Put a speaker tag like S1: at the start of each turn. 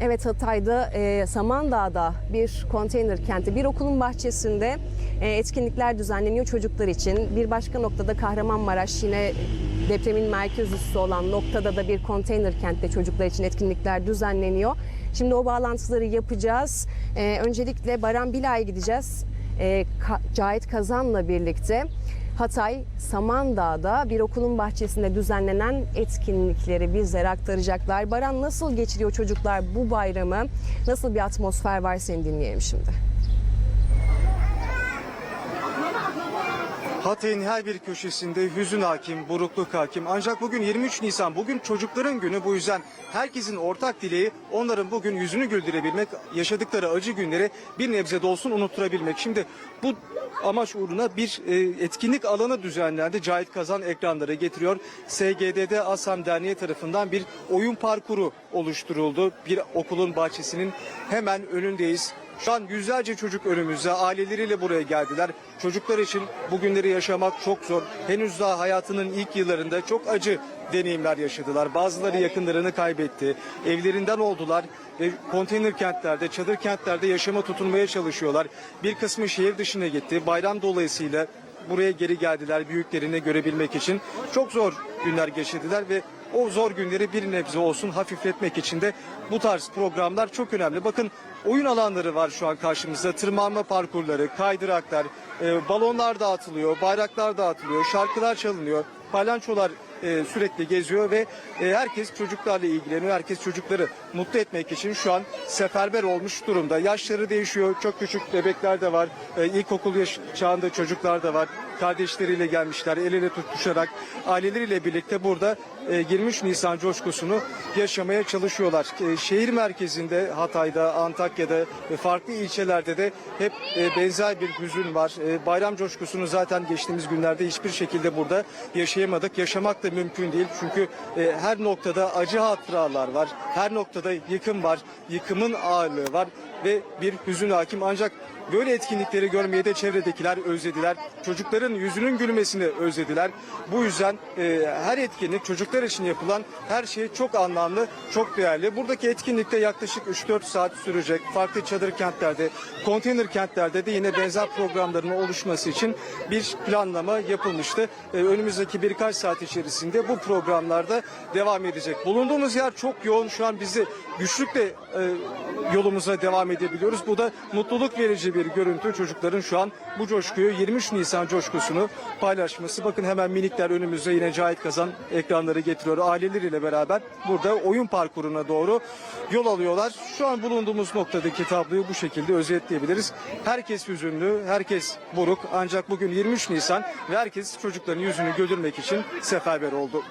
S1: Evet Hatay'da e, Samandağ'da bir konteyner kenti bir okulun bahçesinde e, etkinlikler düzenleniyor çocuklar için. Bir başka noktada Kahramanmaraş yine depremin merkez üssü olan noktada da bir konteyner kentte çocuklar için etkinlikler düzenleniyor. Şimdi o bağlantıları yapacağız. E, öncelikle Baran Bilay'a gideceğiz. E, Ka- Cahit Kazan'la birlikte. Hatay Samandağ'da bir okulun bahçesinde düzenlenen etkinlikleri bizlere aktaracaklar. Baran nasıl geçiriyor çocuklar bu bayramı? Nasıl bir atmosfer var seni dinleyelim şimdi.
S2: Hatay'ın her bir köşesinde hüzün hakim, burukluk hakim. Ancak bugün 23 Nisan, bugün çocukların günü. Bu yüzden herkesin ortak dileği onların bugün yüzünü güldürebilmek, yaşadıkları acı günleri bir nebze de olsun unutturabilmek. Şimdi bu amaç uğruna bir e, etkinlik alanı düzenlendi. Cahit Kazan ekranları getiriyor. SGD'de Asam Derneği tarafından bir oyun parkuru oluşturuldu. Bir okulun bahçesinin hemen önündeyiz. Şu an yüzlerce çocuk önümüzde aileleriyle buraya geldiler. Çocuklar için bu günleri yaşamak çok zor. Henüz daha hayatının ilk yıllarında çok acı deneyimler yaşadılar. Bazıları yakınlarını kaybetti. Evlerinden oldular ve konteyner kentlerde, çadır kentlerde yaşama tutunmaya çalışıyorlar. Bir kısmı şehir dışına gitti. Bayram dolayısıyla buraya geri geldiler büyüklerini görebilmek için. Çok zor günler geçirdiler ve o zor günleri bir nebze olsun hafifletmek için de bu tarz programlar çok önemli. Bakın oyun alanları var şu an karşımızda. Tırmanma parkurları, kaydıraklar, e, balonlar dağıtılıyor, bayraklar dağıtılıyor, şarkılar çalınıyor, palyançolar e, sürekli geziyor ve e, herkes çocuklarla ilgileniyor. Herkes çocukları mutlu etmek için şu an seferber olmuş durumda. Yaşları değişiyor. Çok küçük bebekler de var. E, ilkokul yaş- çağında çocuklar da var. Kardeşleriyle gelmişler. El ele tutuşarak aileleriyle birlikte burada e, 23 Nisan coşkusunu yaşamaya çalışıyorlar. E, şehir merkezinde Hatay'da, Antakya'da ve farklı ilçelerde de hep e, benzer bir hüzün var. E, bayram coşkusunu zaten geçtiğimiz günlerde hiçbir şekilde burada yaşayamadık. Yaşamak da mümkün değil. Çünkü her noktada acı hatıralar var. Her noktada yıkım var. Yıkımın ağırlığı var ve bir hüzün hakim. Ancak böyle etkinlikleri görmeye de çevredekiler özlediler. Çocukların yüzünün gülmesini özlediler. Bu yüzden e, her etkinlik çocuklar için yapılan her şey çok anlamlı, çok değerli. Buradaki etkinlikte yaklaşık 3-4 saat sürecek. Farklı çadır kentlerde, konteyner kentlerde de yine benzer programların oluşması için bir planlama yapılmıştı. E, önümüzdeki birkaç saat içerisinde bu programlarda devam edecek. Bulunduğumuz yer çok yoğun. Şu an bizi güçlükle e, yolumuza devam edebiliyoruz. Bu da mutluluk verici bir görüntü. Çocukların şu an bu coşkuyu 23 Nisan coşkusunu paylaşması. Bakın hemen minikler önümüzde yine Cahit Kazan ekranları getiriyor. Aileleriyle beraber burada oyun parkuruna doğru yol alıyorlar. Şu an bulunduğumuz noktadaki tabloyu bu şekilde özetleyebiliriz. Herkes hüzünlü, herkes buruk. Ancak bugün 23 Nisan ve herkes çocukların yüzünü güldürmek için seferber oldu.